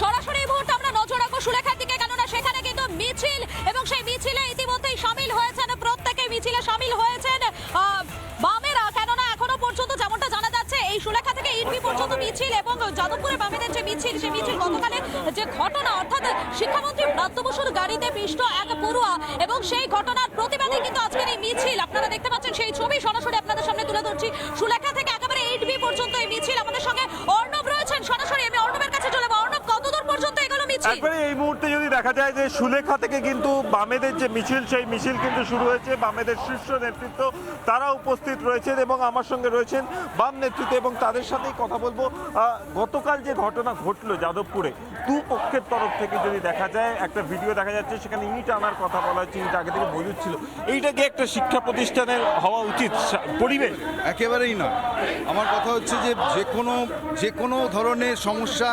সরাসরি এই আমরা নজর রাখব সুলেখার দিকে, কেননা সেখানে কিন্তু মিছিল এবং সেই মিছিলে ইতিমধ্যেই সামিল হয়েছেন প্রত্যেকে মিছিলে সামিল হয়েছেন বামেরা। কেননা এখনও পর্যন্ত যেমনটা জানা যাচ্ছে, এই সুলেখা থেকে ইটবি পর্যন্ত মিছিল এবং যাদবপুরে বামেদের যে মিছিল, সেই মিছিল গতকালে যে ঘটনা, অর্থাৎ শিক্ষামন্ত্রী ব্রাত্য বসুর গাড়িতে পিষ্ট এক পড়ুয়া এবং সেই ঘটনার প্রতিবাদে কিন্তু আজকের এই মিছিল, আপনারা দেখতে পাচ্ছেন সেই ছবি সরাসরি আপনাদের সামনে তুলে ধরছি। সুলেখা থেকে একেবারে এইটবি পর্যন্ত এই মিছিল আমাদের সঙ্গে অর্ণব রয়েছেন সরাসরি আমি অর্ণবের কাছে চলে যাব অর্ণব কতদূর পর্যন্ত এগুলো মিছিল একবারে এই মুহূর্তে যদি দেখা যায় যে সুলেখা থেকে কিন্তু বামেদের যে মিছিল সেই মিছিল কিন্তু শুরু হয়েছে। বামেদের শীর্ষ নেতৃত্ব তারা উপস্থিত রয়েছেন এবং আমার সঙ্গে রয়েছেন বাম নেতৃত্ব এবং তাদের সাথেই কথা বলব। গতকাল যে ঘটনা ঘটলো যাদবপুরে দু পক্ষের তরফ থেকে যদি দেখা যায় একটা ভিডিও দেখা যাচ্ছে সেখানে ইট আনার কথা বলা হচ্ছে ইট আগে থেকে মজুদ ছিল। এইটা কি একটা শিক্ষা প্রতিষ্ঠানের হওয়া উচিত? পরিবেশ? একেবারেই না। আমার কথা হচ্ছে যে যে কোনো যে কোনো ধরনের সমস্যা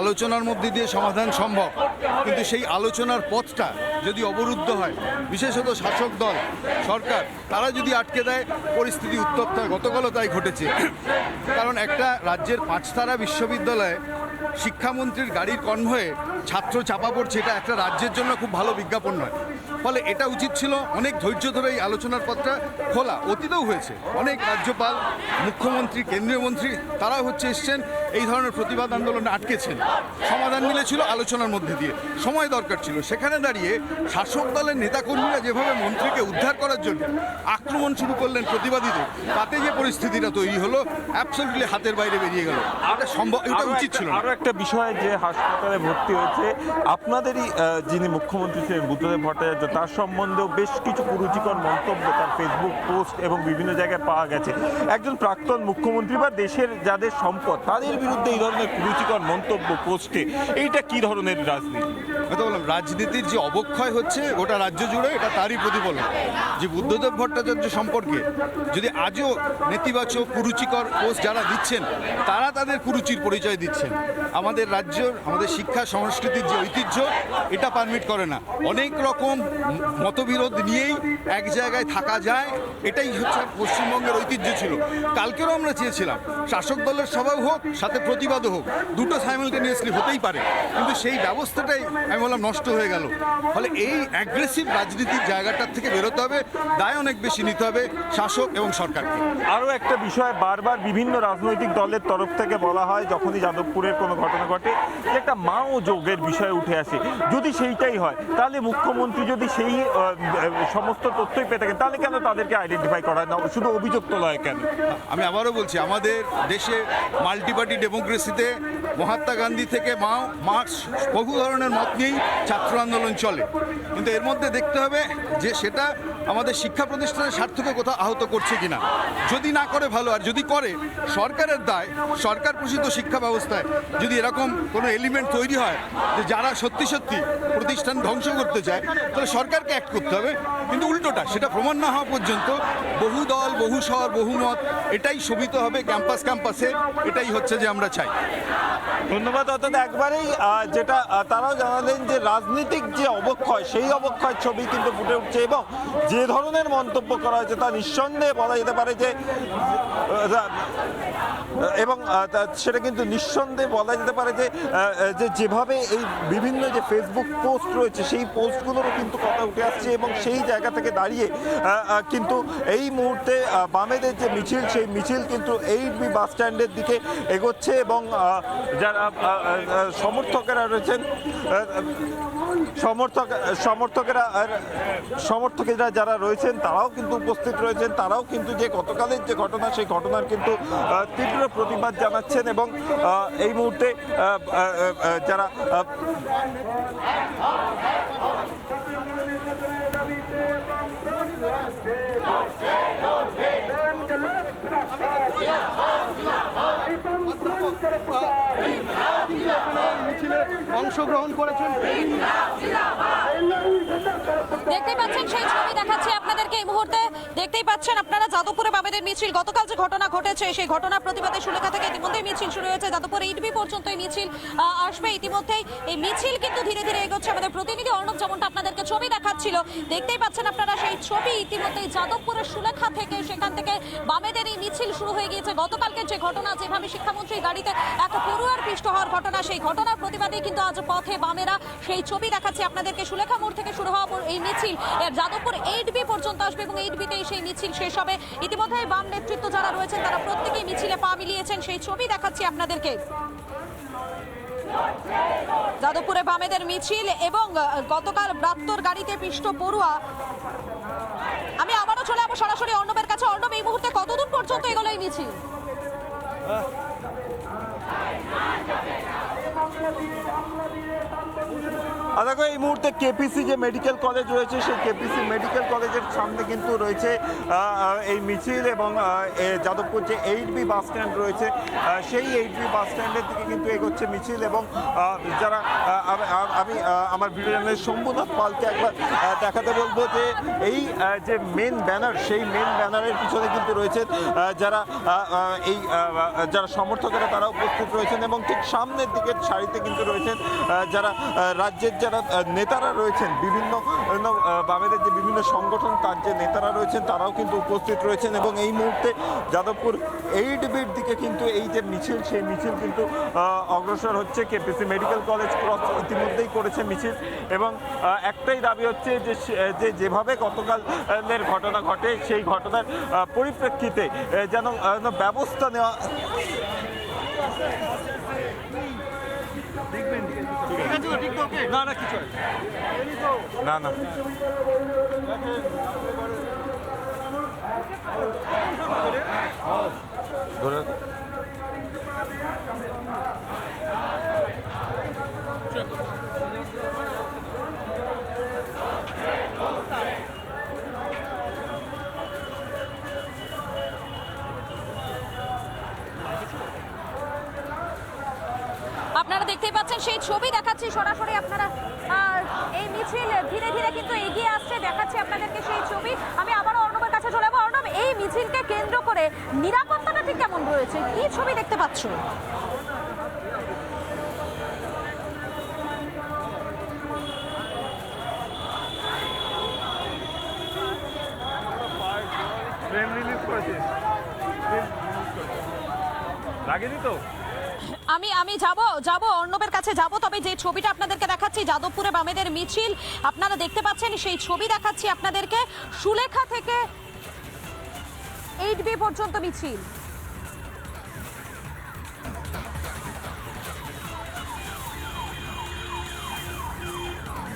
আলোচনার মধ্যে দিয়ে সমাধান সম্ভব। কিন্তু সেই আলোচনার পথটা যদি অবরুদ্ধ হয়, বিশেষত শাসক দল, সরকার, তারা যদি আটকে দেয়, পরিস্থিতি উত্তপ্ত হয়। গতকালও তাই ঘটেছে। কারণ একটা রাজ্যের পাঁচতারা বিশ্ববিদ্যালয়ে শিক্ষামন্ত্রীর গাড়ির কনভয়ে ছাত্র চাপা পড়ছে, এটা একটা রাজ্যের জন্য খুব ভালো বিজ্ঞাপন নয়। ফলে এটা উচিত ছিল অনেক ধৈর্য ধরে এই আলোচনার পথটা খোলা। অতীতেও হয়েছে। অনেক রাজ্যপাল, মুখ্যমন্ত্রী, কেন্দ্রীয় মন্ত্রী তারা হচ্ছে এসছেন। এই ধরনের প্রতিবাদ আন্দোলনে আটকেছেন। সমাধান মিলেছিল আলোচনার মধ্যে দিয়ে। সময় দরকার ছিল। সেখানে দাঁড়িয়ে শাসক দলের নেতাকর্মীরা যেভাবে মন্ত্রীকে উদ্ধার করার জন্য আক্রমণ শুরু করলেন প্রতিবাদীদের তাতে যে পরিস্থিতিটা তৈরি হলো অ্যাবসলিটলি হাতের বাইরে বেরিয়ে গেল। এটা সম্ভব এটা উচিত ছিল আরও একটা বিষয় যে হাসপাতালে ভর্তি হয়েছে আপনাদেরই যিনি মুখ্যমন্ত্রী ছিলেন বুদ্ধদেব ভট্টাচার্য তার সম্বন্ধেও বেশ কিছু কুরুচিকর মন্তব্য তার ফেসবুক পোস্ট এবং বিভিন্ন জায়গায় পাওয়া গেছে। একজন প্রাক্তন মুখ্যমন্ত্রী বা দেশের যাদের সম্পদ তাদের বিরুদ্ধে এই ধরনের কুরুচিকর মন্তব্য পোস্টে এইটা কি ধরনের রাজনীতি? হয়তো বললাম, রাজনীতির যে অবক্ষয় হচ্ছে গোটা রাজ্য জুড়ে, এটা তারই প্রতিফলন। যে বুদ্ধদেব ভট্টাচার্য সম্পর্কে যদি আজও নেতিবাচক, কুরুচিকর পোস্ট যারা দিচ্ছেন, তারা তাদের কুরুচির পরিচয় দিচ্ছেন। আমাদের রাজ্যর আমাদের শিক্ষা, সংস্কৃতির যে ঐতিহ্য, এটা পারমিট করে না। অনেক রকম মতবিরোধ নিয়েই এক জায়গায় থাকা যায়, এটাই হচ্ছে পশ্চিমবঙ্গের ঐতিহ্য ছিল। কালকেও আমরা চেয়েছিলাম, শাসক দলের সভাও হোক, সাথে প্রতিবাদও হোক, দুটো সাইমালটেনিয়াসলি হতেই পারে। কিন্তু সেই ব্যবস্থাটাই আমি বললাম নষ্ট হয়ে গেল। ফলে এই অ্যাগ্রেসিভ রাজনীতির জায়গাটার থেকে বেরোতে হবে দায় অনেক বেশি নিতে হবে শাসক এবং সরকারকে। আরও একটা বিষয় বারবার বিভিন্ন রাজনৈতিক দলের তরফ থেকে বলা হয় যখনই যাদবপুরের কোনো ঘটনা ঘটে যে একটা মা ও যোগের বিষয় উঠে আসে। যদি সেইটাই হয় তাহলে মুখ্যমন্ত্রী যদি সেই সমস্ত তথ্যই পেয়ে থাকেন তাহলে কেন তাদেরকে আইডেন্টিফাই করা হয় না? শুধু অভিযোগ তোলা হয় কেন? আমি আবারও বলছি আমাদের দেশে মাল্টিপার্টি ডেমোক্রেসিতে মহাত্মা গান্ধী থেকে মা মার্কস বহু ধরনের মত নিয়েই ছাত্র আন্দোলন চলে। কিন্তু এর মধ্যে দেখতে হবে যে সেটা আমাদের শিক্ষা প্রতিষ্ঠানের স্বার্থকে কোথাও আহত করছে কিনা? যদি না করে, ভালো। আর যদি করে, সরকারের দায়, সরকার পোষিত শিক্ষা ব্যবস্থায় যদি এরকম কোনো এলিমেন্ট তৈরি হয় যে যারা সত্যি সত্যি প্রতিষ্ঠান ধ্বংস করতে চায়, তাহলে সরকারকে অ্যাক্ট করতে হবে। কিন্তু উল্টোটা, সেটা প্রমাণ না হওয়া পর্যন্ত বহু দল, বহু শহর, বহু মত, এটাই শোভিত হবে ক্যাম্পাস ক্যাম্পাসে। এটাই হচ্ছে যে আমরা চাই। ধন্যবাদ। অর্থাৎ একবারেই যেটা তারাও জানালেন যে রাজনৈতিক যে অবক্ষয়, সেই অবক্ষয় ছবি কিন্তু ফুটে উঠছে এবং যে ধরনের মন্তব্য করা হয়েছে তা নিঃসন্দেহে বলা যেতে পারে যে এবং সেটা কিন্তু নিঃসন্দেহে বলা যেতে পারে যে যে যেভাবে এই বিভিন্ন যে ফেসবুক পোস্ট রয়েছে, সেই পোস্টগুলোরও কিন্তু কথা উঠে আসছে এবং সেই জায়গা থেকে দাঁড়িয়ে কিন্তু এই মুহূর্তে বামেদের যে মিছিল, সেই মিছিল কিন্তু এইট বি বাস স্ট্যান্ডের দিকে এগোচ্ছে এবং যারা সমর্থকেরা রয়েছেন সমর্থক, সমর্থকেরা সমর্থকেরা যারা রয়েছেন, তারাও কিন্তু উপস্থিত রয়েছেন, তারাও কিন্তু যে গতকালের যে ঘটনা, সেই ঘটনার কিন্তু তীব্র প্রতিবাদ জানাচ্ছেন এবং এই মুহূর্তে যারা মিছিলে অংশগ্রহণ করেছেন। দেখতে পাচ্ছেন সেই ছবি দেখাচ্ছি আপনাদেরকে এই মুহূর্তে দেখতেই পাচ্ছেন আপনারা যাদবপুরে বামেদের মিছিল। গতকাল যে ঘটনা ঘটেছে, সেই ঘটনার প্রতিবাদে সুলেখা থেকে ইতিমধ্যেই মিছিল শুরু হয়েছে। যাদবপুর ইটবি পর্যন্ত এই মিছিল আসবে। ইতিমধ্যেই এই মিছিল কিন্তু ধীরে ধীরে এগোচ্ছে। আমাদের প্রতিনিধি অর্ণব যেমনটা আপনাদেরকে ছবি দেখাচ্ছিল, দেখতেই পাচ্ছেন আপনারা সেই ছবি ইতিমধ্যেই যাদবপুরের সুলেখা থেকে, সেখান থেকে বামেদের এই মিছিল শুরু হয়ে গিয়েছে। গতকালকে যে ঘটনা, যেভাবে শিক্ষামন্ত্রী গাড়িতে এক পড়ুয়ার পৃষ্ঠ হওয়ার ঘটনা, সেই ঘটনার প্রতিবাদে কিন্তু আজ পথে বামেরা সেই ছবি দেখাচ্ছে। আপনাদেরকে সুলেখা মোড় থেকে শুরু হওয়া এই মিছিল যাদবপুর এইট বি পর্যন্ত আসবে এবং এইট বিতে সেই মিছিল শেষ হবে। ইতিমধ্যে বাম নেতৃত্ব যারা রয়েছেন, তারা প্রত্যেকেই মিছিলে পা মিলিয়েছেন। সেই ছবি দেখাচ্ছি আপনাদেরকে। যাদবপুরে বামেদের মিছিল এবং গতকাল ব্রাত্তর গাড়িতে পিষ্ট পড়ুয়া। আমি আবারও চলে যাব সরাসরি অর্ণবের কাছে। অর্ণব, এই মুহূর্তে কতদূর পর্যন্ত এগোলো এই মিছিল? আর দেখো এই মুহূর্তে কেপিসি যে মেডিকেল কলেজ রয়েছে সেই কেপিসি মেডিকেল কলেজের সামনে কিন্তু রয়েছে এই মিছিল এবং যাদবপুর যে এইট বি বাস স্ট্যান্ড রয়েছে সেই এইট বি বাস স্ট্যান্ডের দিকে কিন্তু এগোচ্ছে মিছিল এবং যারা আমি- আমার ভিডিও শম্ভুনাথ পালকে একবার দেখাতে বলব যে এই যে মেন ব্যানার সেই মেন ব্যানারের পিছনে কিন্তু রয়েছেন আহ, যারা এই যারা সমর্থকেরা তারা উপস্থিত রয়েছেন এবং ঠিক সামনের দিকের সারিতে কিন্তু রয়েছেন যারা রাজ্যের যারা নেতারা রয়েছেন, বিভিন্ন বামেদের যে বিভিন্ন সংগঠন, তার যে নেতারা রয়েছেন, তারাও কিন্তু উপস্থিত রয়েছেন এবং এই মুহূর্তে যাদবপুর এইট বির দিকে কিন্তু এই যে মিছিল, সেই মিছিল কিন্তু অগ্রসর হচ্ছে। কেপিসি মেডিকেল কলেজ ক্রস ইতিমধ্যেই করেছে মিছিল এবং একটাই দাবি হচ্ছে যে যেভাবে গতকালের ঘটনা ঘটে, সেই ঘটনার পরিপ্রেক্ষিতে যেন ব্যবস্থা নেওয়া না না কিছু না। না ধরে আপনারা দেখতেই পাচ্ছেন, সেই ছবি দেখাচ্ছি সরাসরি আপনারা। এই মিছিল ধীরে ধীরে কিন্তু এগিয়ে আসছে, দেখাচ্ছি আপনাদেরকে সেই ছবি। আমি আবারও অর্ণবের কাছে চলে যাব। অর্ণব, এই মিছিলকে কেন্দ্র করে নিরাপত্তাটা ঠিক কেমন রয়েছে? কি ছবি দেখতে পাচ্ছ? লাগেনি তো? আমি আমি যাব যাব, অর্ণবের কাছে যাব। তবে যে ছবিটা আপনাদেরকে দেখাচ্ছি, যাদবপুরে বামেদের মিছিল, আপনারা দেখতে পাচ্ছেন, সেই ছবি দেখাচ্ছি আপনাদেরকে। সুলেখা থেকে এইট বি পর্যন্ত মিছিল।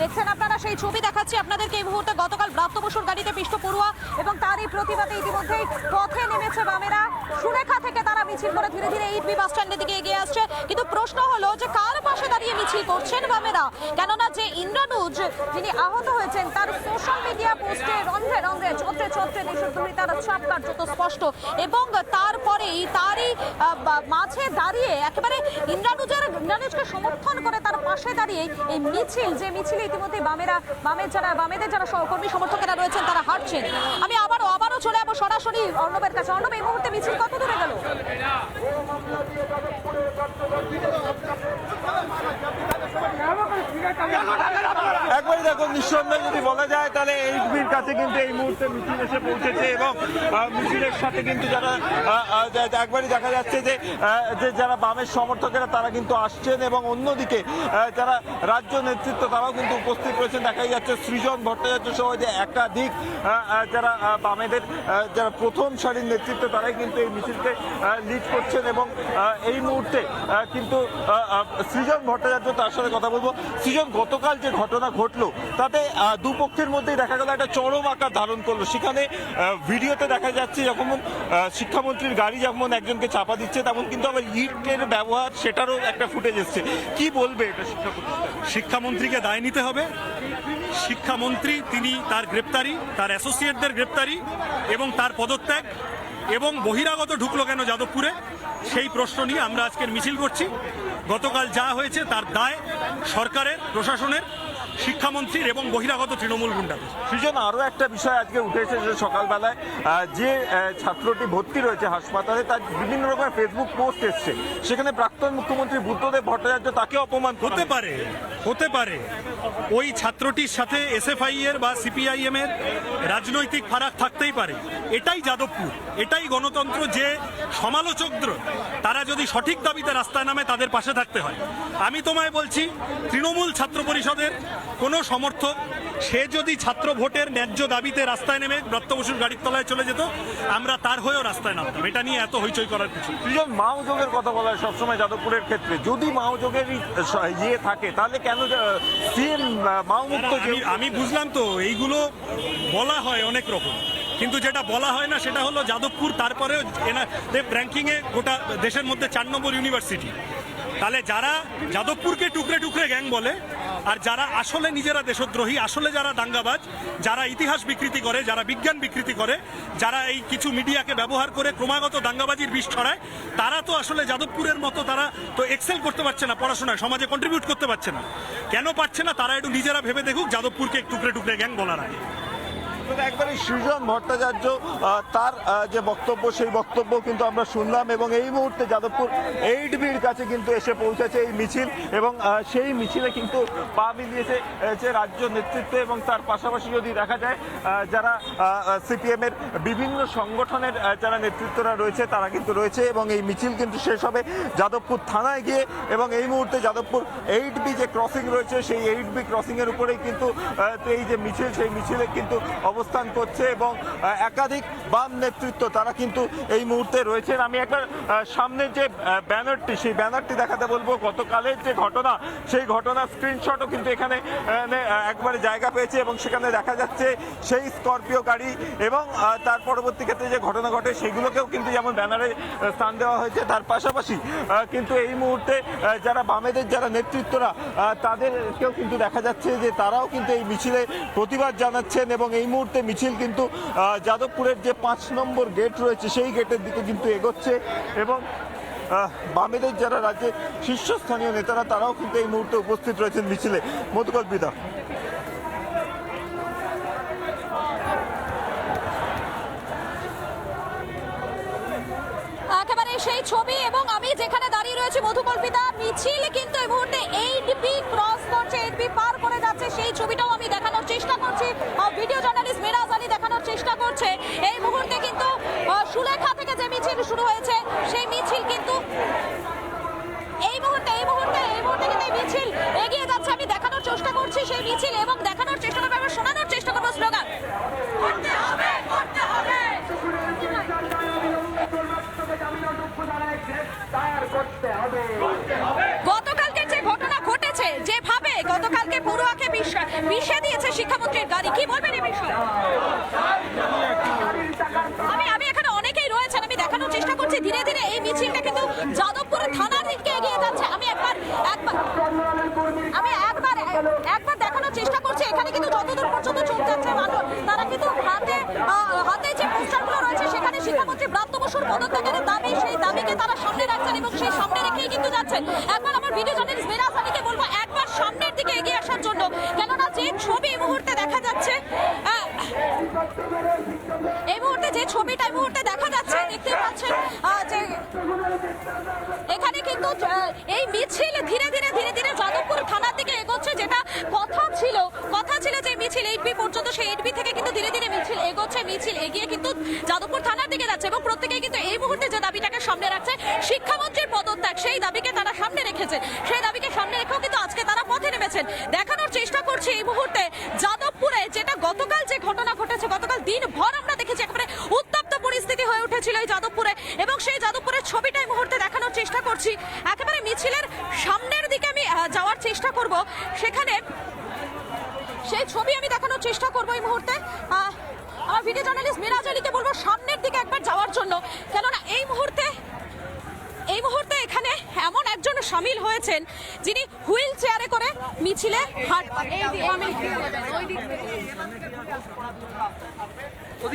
দেখছেন আপনারা, সেই ছবি দেখাচ্ছি আপনাদেরকে এই মুহূর্তে। গতকাল ব্রাত্য বসুর গাড়িতে পিষ্ট পড়ুয়া এবং তারই প্রতিবাদে ইতিমধ্যেই পথে নেমেছে বামেরা। সুরেখা থেকে তারা মিছিল করে ধীরে ধীরে এইট বি বাস স্ট্যান্ডের দিকে এগিয়ে আসছে। কিন্তু প্রশ্ন হলো যে কার পাশে দাঁড়িয়ে মিছিল করছেন বামেরা? কেননা যে ইন্দ্রানুজ, যিনি আহত হয়েছেন, তার সোশ্যাল মিডিয়া পোস্টে রন্ধ্রে রন্ধ্রে চোত্রে চোত্রে দেশদ্রোহী তার ছাপ কার্যত স্পষ্ট। এবং তারপরেই তারই মাঝে দাঁড়িয়ে একেবারে ইন্দ্রানুজের ইন্দ্রানুজকে সমর্থন করে তার পাশে দাঁড়িয়ে এই মিছিল, যে মিছিলে ইতিমধ্যে বামেরা, বামের যারা, বামেদের যারা সহকর্মী সমর্থকেরা রয়েছেন, তারা হাঁটছেন আমি আবারও আবারও চলে যাব সরাসরি অর্ণবের কাছে। অর্ণব, এই মুহূর্তে মিছিল কত দূরে গেল? একবারই দেখো, নিঃসন্দেহে যদি বলা যায়, তাহলে এইট বির কাছে কিন্তু এই মুহূর্তে মিছিল এসে পৌঁছেছে এবং মিছিলের সাথে কিন্তু যারা একবারই দেখা যাচ্ছে যে যে যারা বামের সমর্থকেরা, তারা কিন্তু আসছেন এবং অন্যদিকে যারা রাজ্য নেতৃত্ব, তারাও কিন্তু উপস্থিত রয়েছেন। দেখাই যাচ্ছে সৃজন ভট্টাচার্য সহ যে একাধিক যারা বামেদের যারা প্রথম সারির নেতৃত্ব, তারাই কিন্তু এই মিছিলকে লিড করছেন এবং এই মুহূর্তে কিন্তু সৃজন ভট্টাচার্য, তার সাথে কথা বলব। সৃজন, গতকাল যে ঘটনা ঘটলো। তাতে দুপক্ষের মধ্যেই দেখা গেল একটা চরম আকার ধারণ করল। সেখানে ভিডিওতে দেখা যাচ্ছে যখন শিক্ষামন্ত্রীর গাড়ি যেমন একজনকে চাপা দিচ্ছে, তেমন কিন্তু আবার ইটের ব্যবহার সেটারও একটা ফুটেজ এসছে। কি বলবে এটা শিক্ষা শিক্ষামন্ত্রীকে দায় নিতে হবে। শিক্ষামন্ত্রী, তিনি তার গ্রেপ্তারি, তার অ্যাসোসিয়েটদের গ্রেপ্তারি এবং তার পদত্যাগ এবং বহিরাগত ঢুকলো কেন যাদবপুরে? সেই প্রশ্ন নিয়ে আমরা আজকের মিছিল করছি। গতকাল যা হয়েছে তার দায় সরকারের, প্রশাসনের। শিক্ষামন্ত্রীর এবং বহিরাগত তৃণমূল গুন্ডাদের। সৃজন আরও একটা বিষয় আজকে উঠে এসেছে সকালবেলায় যে ছাত্রটি ভর্তি রয়েছে হাসপাতালে তার বিভিন্ন রকমের ফেসবুক পোস্ট এসছে। সেখানে প্রাক্তন মুখ্যমন্ত্রী বুদ্ধদেব ভট্টাচার্য তাকে অপমান হতে পারে হতে পারে। ওই ছাত্রটির সাথে এসএফআই এর বা সিপিআইএম এর রাজনৈতিক ফারাক থাকতেই পারে। এটাই যাদবপুর এটাই গণতন্ত্র যে সমালোচকদের তারা যদি সঠিক দাবিতে রাস্তায় নামে তাদের পাশে থাকতে হয়। আমি তোমায় বলছি তৃণমূল ছাত্র পরিষদের কোনো সমর্থক সে যদি ছাত্র ভোটের ন্যায্য দাবিতে রাস্তায় নেমে দত্ত বসুর গাড়ির তলায় চলে যেত আমরা তার হয়েও রাস্তায় নামতাম। এটা নিয়ে এত হইচই করার কিছু। সৃজন মাওযোগের কথা বলা হয় সবসময় যাদবপুরের ক্ষেত্রে। যদি মাওযোগেরই ইয়ে থাকে তাহলে কেন সিএম মাওমুক্ত আমি বুঝলাম তো এইগুলো বলা হয় অনেক রকম। কিন্তু যেটা বলা হয় না সেটা হলো যাদবপুর এনাদের র্যাঙ্কিংয়ে গোটা দেশের মধ্যে চার নম্বর ইউনিভার্সিটি তাহলে যারা যাদবপুরকে টুকরে টুকরে গ্যাং বলে আর যারা আসলে নিজেরা দেশদ্রোহী, আসলে যারা দাঙ্গাবাজ, যারা ইতিহাস বিকৃতি করে, যারা বিজ্ঞান বিকৃতি করে, যারা এই কিছু মিডিয়াকে ব্যবহার করে ক্রমাগত দাঙ্গাবাজির বিষ ছড়ায়, তারা তো আসলে যাদবপুরের মতো তারা তো এক্সেল করতে পারছে না পড়াশোনায়, সমাজে কন্ট্রিবিউট করতে পারছে না। কেন পারছে না? তারা একটু নিজেরা ভেবে দেখুক, যাদবপুরকে টুকরে টুকরে গ্যাং বলার আগে। একবারে সৃজন ভট্টাচার্য তার যে বক্তব্য, সেই বক্তব্য কিন্তু আমরা শুনলাম এবং এই মুহূর্তে যাদবপুর এইট বির কাছে কিন্তু এসে পৌঁছেছে এই মিছিল এবং সেই মিছিলে কিন্তু পা মিলিয়েছে যে রাজ্য নেতৃত্ব এবং তার পাশাপাশি যদি দেখা যায় যারা সিপিএম এর বিভিন্ন সংগঠনের যারা নেতৃত্বরা রয়েছে, তারা কিন্তু রয়েছে এবং এই মিছিল কিন্তু শেষ হবে যাদবপুর থানায় গিয়ে এবং এই মুহূর্তে যাদবপুর এইট বি যে ক্রসিং রয়েছে, সেই এইট বি ক্রসিং এর উপরেই কিন্তু এই যে মিছিল, সেই মিছিলে কিন্তু অবস্থান করছে এবং একাধিক বাম নেতৃত্ব তারা কিন্তু এই মুহূর্তে রয়েছেন। আমি একবার সামনের যে ব্যানারটি, সেই ব্যানারটি দেখাতে বলব। গতকালের যে ঘটনা, সেই ঘটনার স্ক্রিনশটও কিন্তু এখানে একবারে জায়গা পেয়েছে এবং সেখানে দেখা যাচ্ছে সেই স্করপিও গাড়ি এবং তার পরবর্তী ক্ষেত্রে যে ঘটনা ঘটে, সেগুলোকেও কিন্তু যেমন ব্যানারে স্থান দেওয়া হয়েছে, তার পাশাপাশি কিন্তু এই মুহূর্তে যারা বামেদের যারা নেতৃত্বরা তাদেরকেও কিন্তু দেখা যাচ্ছে যে তারাও কিন্তু এই মিছিলে প্রতিবাদ জানাচ্ছেন এবং এই মুহূর্তে মিছিল কিন্তু যাদবপুরের যে পাঁচ নম্বর গেট রয়েছে, সেই গেটের দিকে কিন্তু এগোচ্ছে এবং বামেদের যারা রাজ্যের শীর্ষস্থানীয় নেতারা, তারাও কিন্তু এই মুহূর্তে উপস্থিত রয়েছেন মিছিলে। মধুকল্পিতা সেই ছবি এবং আমি যেখানে দাঁড়িয়ে রয়েছি মধুকল্পিতা মিছিল কিন্তু এই মুহূর্তে এইট বি ক্রস করছে এইট বি পার করে যাচ্ছে সেই ছবিটাও আমি দেখানোর চেষ্টা করছি আহ, ভিডিও জার্নালিস্ট মিরাজ আলী দেখানোর করছে এই মুহূর্তে কিন্তু সুলেখা থেকে যে মিছিল শুরু হয়েছে সেই মিছিল কিন্তু এই মুহূর্তে এই মুহূর্তে এই মুহূর্তে কিন্তু এই মিছিল এগিয়ে যাচ্ছে। আমি দেখানোর চেষ্টা করছি সেই মিছিল এবং দেখানোর চেষ্টা করব এবং শোনানোর চেষ্টা করব স্লোগান। করতে হবে করতে হবে। গতকালকে গতকালকে পড়ুয়াকে বিষ- দিয়েছে শিক্ষামন্ত্রীর গাড়ি। কি বলবেন এই বিষয়ে? আমি আমি এখানে অনেকেই রয়েছেন, আমি দেখানোর চেষ্টা করছি। ধীরে ধীরে এই মিছিলটা কিন্তু যাদবপুর থানার দিকে এগিয়ে যাচ্ছে। আমি একবার একবার আমি একবার একবার দেখানোর চেষ্টা করছি। এখানে কিন্তু যতদূর পর্যন্ত চোখ যাচ্ছে, মানুষ তারা কিন্তু হাতে হাতে যে পোস্টারগুলো রয়েছে, সেখানে শিক্ষামন্ত্রী ব্রাত্য বসুর পদত্যাগের দাবি, সেই দাবিকে তারা সামনে রাখছেন এবং সেই সামনে রেখেই কিন্তু যাচ্ছেন। একবার আমার ভিডিও জার্নালিস্ট মুহূর্তে যে ছবিটা মুহূর্তে দেখা যাচ্ছে, দেখতে পাচ্ছেন যে এখানে কিন্তু এই মিছিল ধীরে ধীরে ধীরে ধীরে যাদবপুর থানার দিকে এগোচ্ছে, যেটা কথা ছিল কথা ছিল যে মিছিল এইট বি পর্যন্ত, সেই এইট বি থেকে কিন্তু ধীরে ধীরে মিছিল এগোচ্ছে, মিছিল এগিয়ে কিন্তু যাদবপুর থানার দিকে যাচ্ছে এবং প্রত্যেকেই কিন্তু এই মুহূর্তে যে দাবিটাকে সামনে রাখছে, শিক্ষামন্ত্রীর পদত্যাগ, সেই দাবিকে তারা সামনে রেখেছে। সেই দাবিকে সামনে রেখেও কিন্তু আজকে তারা পথে নেমেছেন। দেখানোর চেষ্টা করছে এই মুহূর্তে যাদবপুরে যেটা গতকাল যে ঘটনা ঘটেছে গতকাল দিনভর আমরা দেখেছি একেবারে উত্তপ্ত পরিস্থিতি হয়ে উঠেছিল এই যাদবপুরে এবং সেই যাদবপুরের ছবিটা এই মুহূর্তে দেখানোর চেষ্টা করছি একেবারে মিছিলের সামনের দিকে আমি আহ, যাওয়ার চেষ্টা করব সেখানে সেই ছবি আমি দেখানোর চেষ্টা করব এই মুহূর্তে। আহ, আমার ভিডিও জার্নালিস্ট মিরাজ আলীকে বলব সামনের দিকে একবার যাওয়ার জন্য। কেননা এই মুহূর্তে এই মুহূর্তে এখানে এমন একজন সামিল হয়েছেন যিনি হুইল চেয়ারে করে মিছিলে হাট আমি-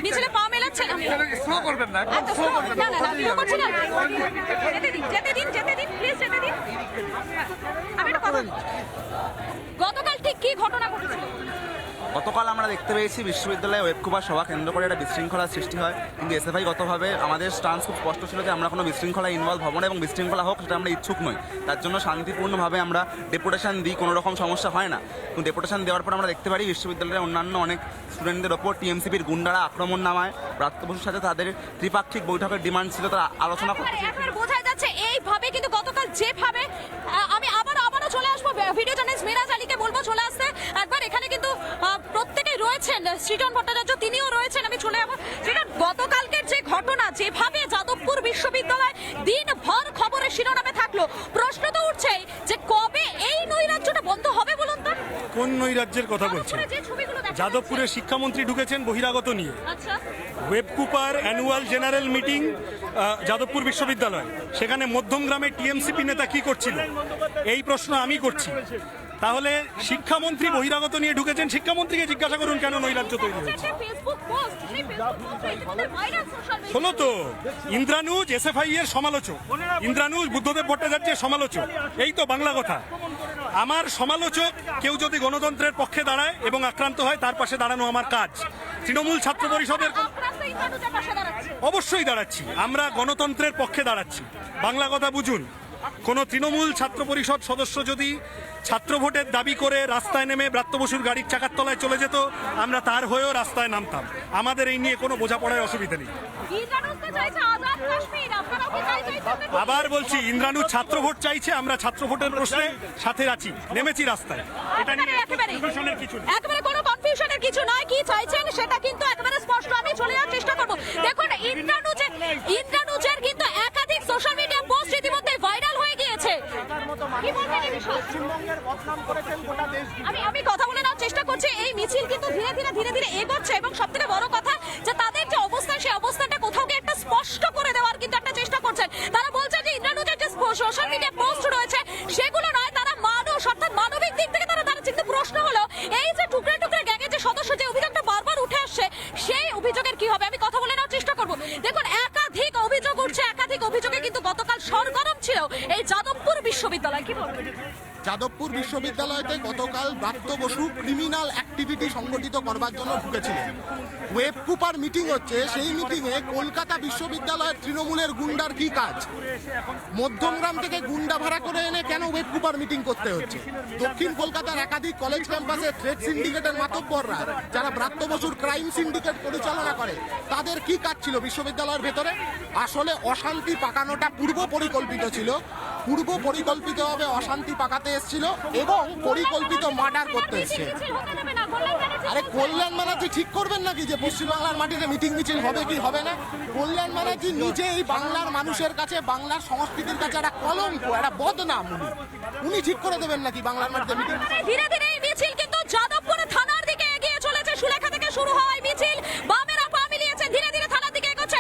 মিছিলে পা মেলাচ্ছেন। না আচ্ছা, না। না না ভিডিও করছি না। যেতে দিন যেতে দিন যেতে দিন প্লিজ যেতে দিন আমি একটা কথা গতকাল ঠিক কি ঘটনা ঘটেছিল? গতকাল আমরা দেখতে পেয়েছি বিশ্ববিদ্যালয়ে ওয়েবকুপার সভা কেন্দ্র করে একটা বিশৃঙ্খলার সৃষ্টি হয়। কিন্তু এসএফআই গতভাবে আমাদের স্টান্স খুব স্পষ্ট ছিল যে আমরা কোনো বিশৃঙ্খলা ইনভলভ হব না এবং বিশৃঙ্খলা হোক সেটা আমরা ইচ্ছুক নই। তার জন্য শান্তিপূর্ণভাবে আমরা ডেপুটেশন দিই কোনো রকম সমস্যা হয় না। কিন্তু ডেপুটেশন দেওয়ার পর আমরা দেখতে পারি বিশ্ববিদ্যালয়ের অন্যান্য অনেক স্টুডেন্টদের ওপর টিএমসিপির গুন্ডারা আক্রমণ নামায়। প্রাপ্ত বসুর সাথে তাদের ত্রিপাক্ষিক বৈঠকের ডিমান্ড ছিল তারা আলোচনা করতে বোঝা যাচ্ছে এইভাবে কিন্তু গতকাল যেভাবে আহ, আমি আবার আবারও চলে আসব ভিডিও জার্নালিস্ট মিরাজ আলীকে বলব চলে আসতে একবার এখানে কিন্তু আহ, প্রত্যেকেই রয়েছেন সৃজন ভট্টাচার্য তিনিও রয়েছেন। আমি চলে যাব সৃজন গতকালকের যে ঘটনা যেভাবে যাদবপুর বিশ্ববিদ্যালয় দিন দিনভর খবরের শিরোনামে থাকল প্রশ্ন তো উঠছেই যে কবে এই নৈরাজ্যটা বন্ধ হবে বলুন তো? কোন নৈরাজ্যের কথা বলছেন? যাদবপুরে। শিক্ষামন্ত্রী ঢুকেছেন বহিরাগত নিয়ে। ওয়েবকুপার অ্যানুয়াল জেনারেল মিটিং যাদবপুর বিশ্ববিদ্যালয়। সেখানে মধ্যমগ্রামে টিএমসিপি নেতা কি করছিল? এই প্রশ্ন আমি করছি। তাহলে শিক্ষামন্ত্রী বহিরাগত নিয়ে ঢুকেছেন। শিক্ষামন্ত্রীকে জিজ্ঞাসা করুন কেন নৈরাজ্য তৈরি হয়েছে। হলো তো ইন্দ্রানুজ এসএফআই এর সমালোচক। ইন্দ্রানুজ বুদ্ধদেব ভট্টাচার্যের সমালোচক। এই তো বাংলা কথা। আমার সমালোচক কেউ যদি গণতন্ত্রের পক্ষে দাঁড়ায় এবং আক্রান্ত হয় তার পাশে দাঁড়ানো আমার কাজ। তৃণমূল ছাত্র পরিষদের অবশ্যই দাঁড়াচ্ছি। আমরা গণতন্ত্রের পক্ষে দাঁড়াচ্ছি। বাংলা কথা বুঝুন। কোন তৃণমূল ছাত্র পরিষদ সদস্য যদি ছাত্র ভোটের দাবি করে রাস্তায় নেমে ব্রাত্য বসুর গাড়ির চাকার তলায় চলে যেত আমরা তার হয়েও রাস্তায় নামতাম। আমাদের এই নিয়ে কোনো বোঝাপড়ায় অসুবিধা নেই? আবার বলছি ইন্দ্রাণু ছাত্র ভোট চাইছে আমরা ছাত্র ভোটের প্রশ্নে সাথে আছি নেমেছি রাস্তায়। এটা নিয়ে। কিছু একেবারে কোনো কনফিউশনের কিছু নয় কি চাইছেন সেটা কিন্তু একেবারে স্পষ্ট। আমি চলে যাওয়ার চেষ্টা করব। দেখুন ইন্দ্রানুজের ইন্দ্রানুজের কিন্তু একাধিক সোশ্যাল মিডিয়া পোস্ট ইতিমধ্যে ভাইরাল হয়ে গিয়েছে কি বলবেন এই বিষয়ে? পশ্চিমবঙ্গের বদনাম করেছেন গোটা দেশ আমি আমি কথা বলে নেওয়ার চেষ্টা করছি। এই মিছিল কিন্তু ধীরে ধীরে ধীরে ধীরে এগোচ্ছে এবং সব থেকে বড় কথা যে তাদের যে অবস্থান সেই অবস্থানটা কোথাও গিয়ে একটা স্পষ্ট করে দেওয়ার কিন্তু একটা চেষ্টা করছেন। তারা বলছে যে ইন্দ্রানুজের যে সোশ্যাল মিডিয়া পোস্ট রয়েছে সেগুলো নয় তারা মানুষ অর্থাৎ মানবিক দিক থেকে তারা দাঁড়াচ্ছে কিন্তু প্রশ্ন হলো এই যে টুকরে টুকরে গ্যাংয়ের যে সদস্য যে অভিযোগটা বারবার উঠে আসছে সেই অভিযোগের কি হবে আমি কথা বলে নেওয়ার চেষ্টা করব দেখুন একাধিক অভিযোগ উঠছে একাধিক অভিযোগে কিন্তু গতকাল সরগরম ছিল এই যাদবপুর বিশ্ববিদ্যালয় কি বলবেন যাদবপুর বিশ্ববিদ্যালয়তে গতকাল ব্রাত্য বসু ক্রিমিনাল অ্যাক্টিভিটি সংগঠিত জন্য ঢুকেছিলেন। ওয়েব কুপার মিটিং হচ্ছে, সেই মিটিংয়ে কলকাতা বিশ্ববিদ্যালয়ের তৃণমূলের গুন্ডার কি কাজ? মধ্যমগ্রাম থেকে গুন্ডা ভাড়া করে এনে কেন ওয়েব কুপার মিটিং করতে হচ্ছে? দক্ষিণ কলকাতার একাধিক কলেজ ক্যাম্পাসে থ্রেড সিন্ডিকেটের মাতব্বররা, যারা ব্রাত্য বসুর ক্রাইম সিন্ডিকেট পরিচালনা করে, তাদের কি কাজ ছিল বিশ্ববিদ্যালয়ের ভেতরে? আসলে অশান্তি পাকানোটা পূর্ব পরিকল্পিত ছিল। পূর্ব পরিকল্পিতভাবে অশান্তি পাকাতে এসেছিল এবং পরিকল্পিত মার্ডার করতে এসছে। আরে কল্যাণ ব্যানার্জি ঠিক করবেন নাকি যে পশ্চিমবাংলার মাটিতে মিটিং মিছিল হবে কি হবে না? কল্যাণ ব্যানার্জি নিজে এই বাংলার মানুষের কাছে, বাংলার সংস্কৃতির কাছে একটা কলঙ্ক, একটা বদনাম উনি। উনি ঠিক করে দেবেন নাকি বাংলার মাটিতে মিটিং ধীরে ধীরে মিছিল কিন্তু যাদবপুরে থানার দিকে এগিয়ে চলেছে। সুলেখা থেকে শুরু হয় মিছিল। বামেরা পা মিলিয়েছে ধীরে ধীরে থানার দিকে এগোচ্ছে